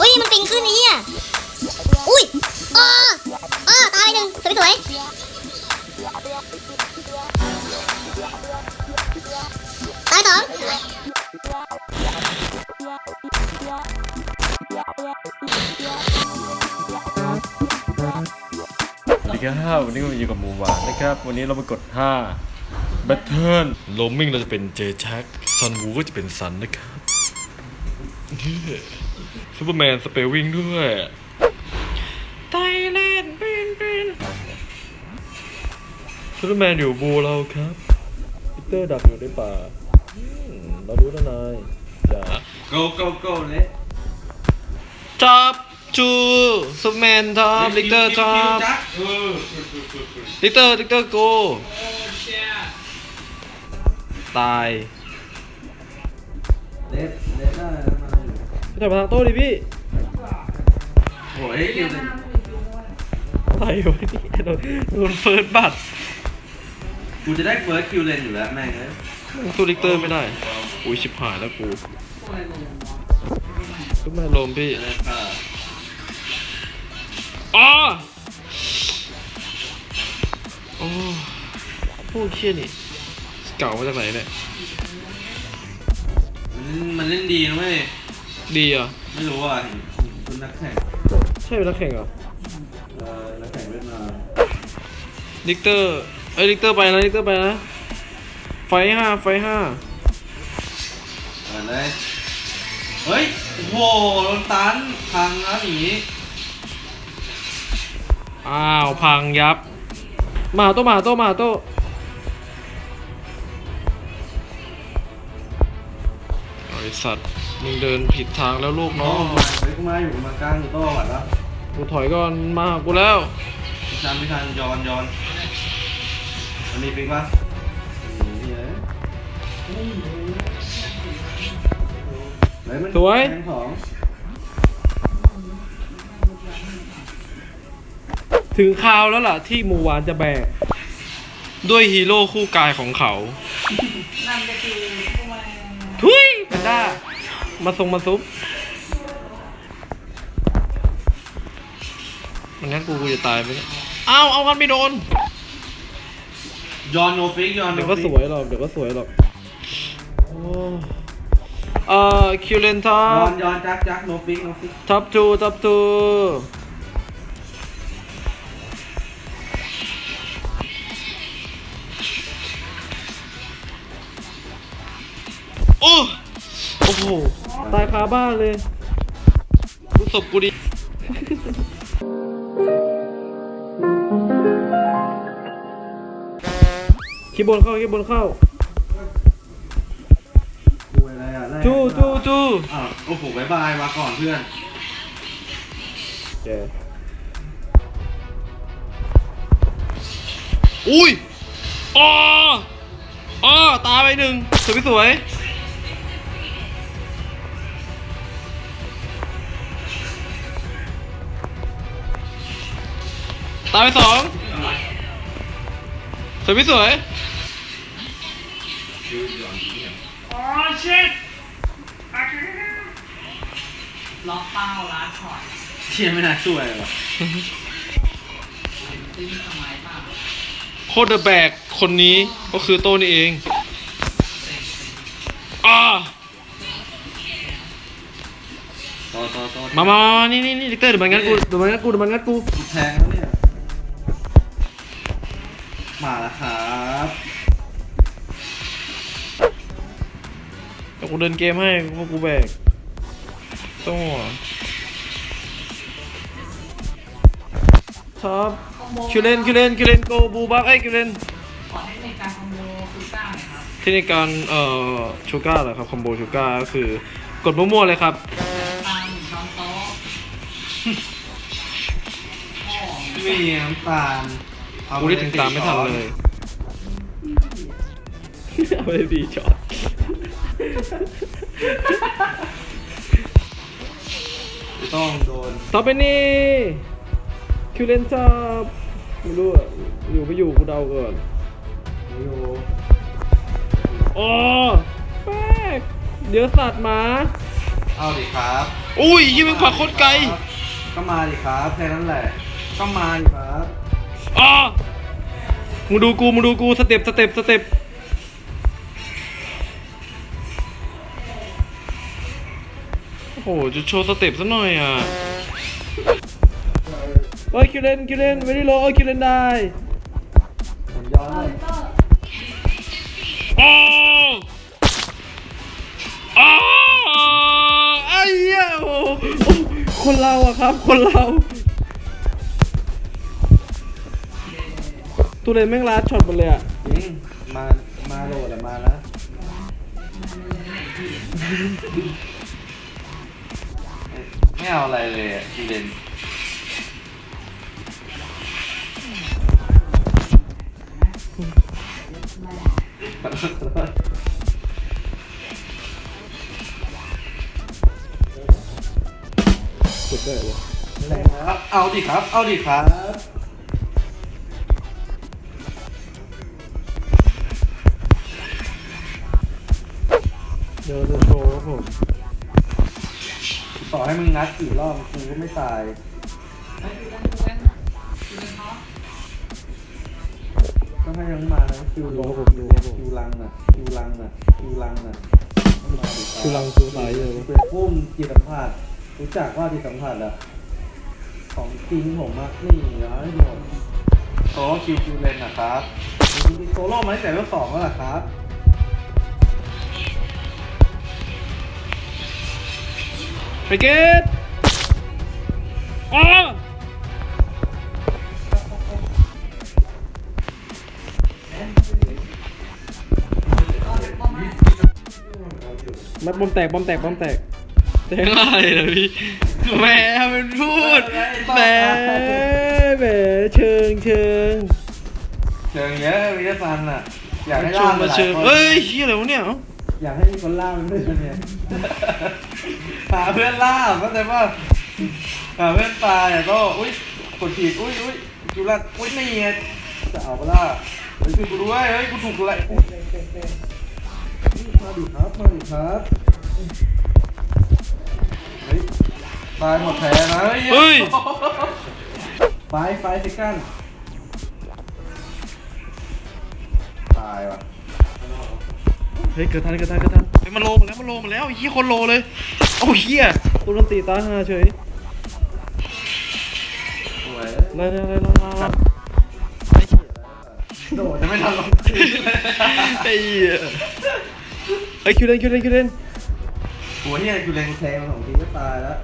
อุ้ยมันปิงขึ้นนี่อะอุ้ยอ้ออ้อตายหนึ่งสวยสวยตายสองสวัสดีครับวันนี้ก็มาอยู่กับหมูหวานนะครับ วันนี้เรามากด5 Battle โลมิงเราจะเป็นเจชักซันวูก็จะเป็นซันนะครับ ซูเปอร์แมนสเปลวิ่งด้วยไทยแลนด์เป็นเป็นซูเปอร์แมนอยู่บูเราครับปีเตอร์ดักอยู่ในป่าอืมเรารู้นะนายอย่า go go go เลยท็อปทูซูเปอร์แมนท็อปลิกเตอร์ท็อปจักเออลิกเตอร์ลิกเตอร์โกตาย เล็ดเล็ดได้แล้วมา อยู่พี่ถอยมาทางโต๊ะดิพี่โอ้ยคิวเลยอะไรวะนี่โดนโดนเฟิร์สบัตรกูจะได้เฟิร์สคิวเลนอยู่แล้วแม่งเลยสู้ลิกเตอร์ไม่ได้ อุ้ยชิบหายแล้วกูทุกแม่ลมพี่จะได้ค่ะอ๋อโอ้พวกเชี่ยนี่ เก่ามาจากไหนเนี่ย มันมันเล่นดีนะเว้ย ดีอะไม่รู้อะเห็นคุณนักแข่งใช่เป็นนักแข่งเหรอเออนักแข่งเล่นมาลิกเตอร์เอ้ยลิกเตอร์ไปนะลิกเตอร์ไปนะไฟห้าไฟห้าเปิดเลยเฮ้ยโอ้โหโดนตันพังแล้วอย่างงี้อ้าวพังยับ มาโตะมาโตะมาโตะไอสัตว์ มึงเดินผิดทางแล้วลูกน้น้อองงมาเฮ้ยกูมาอยู่มากลางอยู่โต้หวัดแล้วกูถอยก่อนมาหากูแล้วพี่ชันพี่ชันย้อนย้อนมันมีฟิกปะนี่เลยเฮ้ยมันสวยแทงสองถึงคราวแล้วล่ะที่หมูหวานจะแบก ด้วยฮีโร่คู่กายของเขา นั่นก็คือ มาทรงมาซุปมันงั้นกูกูจะตายไหมเนี่ยอ้าวเอากันไม่โดนย้อนโนฟิกย้อนโนเดี๋ยวฟิก็สวยหรอก เดี๋ยวก็สวยหรอกโอ้เอ่อคิวเลนท็อย้อปนย้อนจักจักโนฟิกโนฟิกท็อปทูท็อปทูโอ้โอ้โห ตายคาบ้านเลยรู้ศพกูดิคีย์บนเข้าคีย์บนเข้ากูอะไรอะแรกจูจูจูอ้าวโอ้โหบายบายมาก่อนเพื่อนแกอุ้ยอ๋ออ๋อตายไปหนึ่งสวยสวย ตายไปสองสวยพี่สวยอ๋อชิตล็อกเป้าล้าช็อตเชียไม่น่าช่วยหรอซื้อสมัยเปล่าโคตรเดอะแบกคนนี้ก็คือโต้นี่เองอ่าต่อต่อต่อมามามานี่นี่นี่ลิกเตอร์เดี๋ยวมันงัดกูเดี๋ยวมันงัดกูเดี๋ยวมันงัดกูกูแทงแล้วเนี่ย มาแล้วครับเดี๋ยวกูเดินเกมให้พวกกูแบกต้องท็อปคิวเลนคิวเลนคิวเลนโกบูบักไอ้ยคิวเลนขอเทคนิคการคอมโบคือสร้างหน่อยครับที่ในการเอ่อชูก้าเหรอครับคอมโบชูก้าก็คือกดมั่วๆเลยครับตามหนึ่งช้อนโต๊ะพ่อมีน้ำตาลเอา กูได้ถึงตามไม่ทันเลยเอาไปดีช็อตกูต้องโดนต่อไปนี่คิวเลนจับไม่รู้อะอยู่ไม่อยู่กูเดาก่อนไม่รู้อ๋อแป๊กเดี๋ยวสัตว์หมาเอาดิครับอุ้ยยี่มึงผลักโคตรไกลก็มาดิครับแค่นั้นแหละก็มาดิครับอ้า มึงดูกูมึงดูกูสเต็ปสเต็ปสเต็ปโอ้โหจะโชว์สเต็ปซะหน่อยอะเฮ้ยคิวเลนคิวเลนไม่ได้รอเอ้ยคิวเลนได้ผมย้อนเลยโอ้อ้าวไอ้เหี้ยโอ้โอ้คนเราอะครับ คนเรา ตัวเลนแม่งลาดช็อตหมดเลยอะจริงมา มาโหลดอะมาแล้วไม่เอาอะไรเลยอะทีเด่นครับ เอาดิครับ เอาดิครับ เดี๋ยวจะโชว์ครับผมต่อให้มึงงัดกี่รอบกูก็ไม่ตายเฮ้ยดูเล่นดูเล่นดูเล่นเขาก็ให้ยังมานะคิวลงผมดูครับผม คิวลังน่ะคิวลังน่ะคิวลังน่ะมาดิรับคิวลังคิวไหลเลยเป็นพุ่มจิตสัมผัสรู้จักว่าจิตสัมผัสอะของจริงผมอะนี่ร้อยหมดโอ้คิวคิวเลนนะครับมีโซโล่มาตั้งแต่เรื่องสองแล้วล่ะครับ ไปเกตอ้ามัดบอมแตกบอมแตกบอมแตกแตกอะไรนะพี่แหมมันพูดแหมแหมเชิงเชิงเชิงเยอะวิทยาซันอะอยากให้ชล่างมาหลายเชิงคนเอ้ยเฮียอะไรวะเนี่ยเอ้าอยากให้มีคนล่ามด้วยเนี่ยหาเพื่อนล่ามเข้าใจป่ะหาเพื่อนตายอะก็อุ้ยกดฉีดอุ้ยอุ้ยจุลันอุ้ยนี่ไงจะเอาไปล่ะเฮ้ยช่วยกูด้วยเฮ้ยกูถูกอะไรอุ๊ยมาดิครับมาดิครับเฮ้ยตายหมดแผลนะเฮ้ยไฟไฟเซกันตายว่ะ เฮ้ยเกิดทันเกิดทันเกิดทันเฮ้ยมันโลมาแล้วมันโลมาแล้วไอ้เฮียคนโลเลยโอ้เฮียตัวดนตรีตาหาเฉยสวยได้ได้ได้ได้ได้โดดจะไม่ทันลงไอ้เหี้ยไอ้คิวเลนคิวเลนคิวเลนหัวเฮียกูแรงแทงมาสองทีก็ตายแล้ว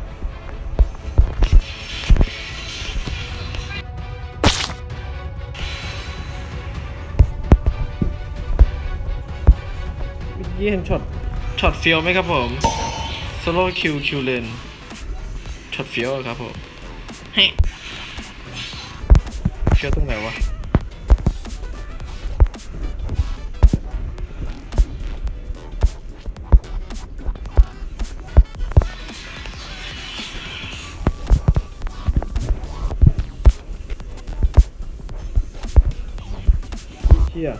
ยี่เห็นช็อตช็อตเฟียวไหมครับผมสโลคิวคิวเลนช็อตเฟียวครับผมเฮ้ยเฟียวตรงไหนวะเชี่ย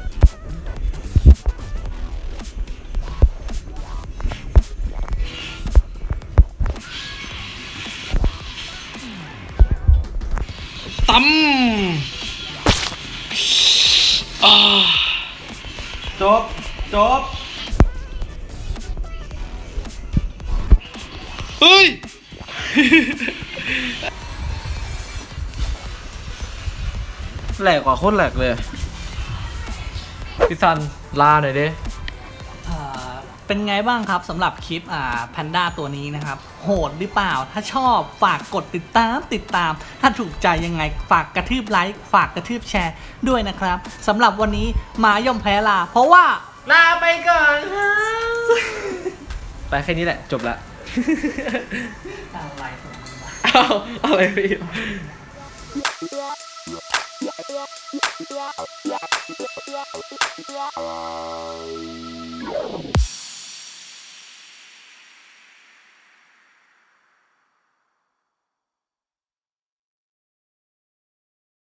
ตั้มอ่าจบ จบ เฮ้ย แหลกกว่าโคตรแหลกเลย พี่ซันลาหน่อยดิอ่า เป็นไงบ้างครับสำหรับคลิปอ่าแพนด้าตัวนี้นะครับ โหดหรือเปล่า ถ้าชอบฝากกดติดตามติดตาม ถ้าถูกใจยังไงฝากกระทืบไลค์ฝากกระทืบแชร์ด้วยนะครับสำหรับวันนี้มาย่อมแพ้ลา เพราะว่า ลาไปก่อนไปแค่นี้แหละ จบละ อะไรของมึงวะ เอาอะไรพี่ Yeah.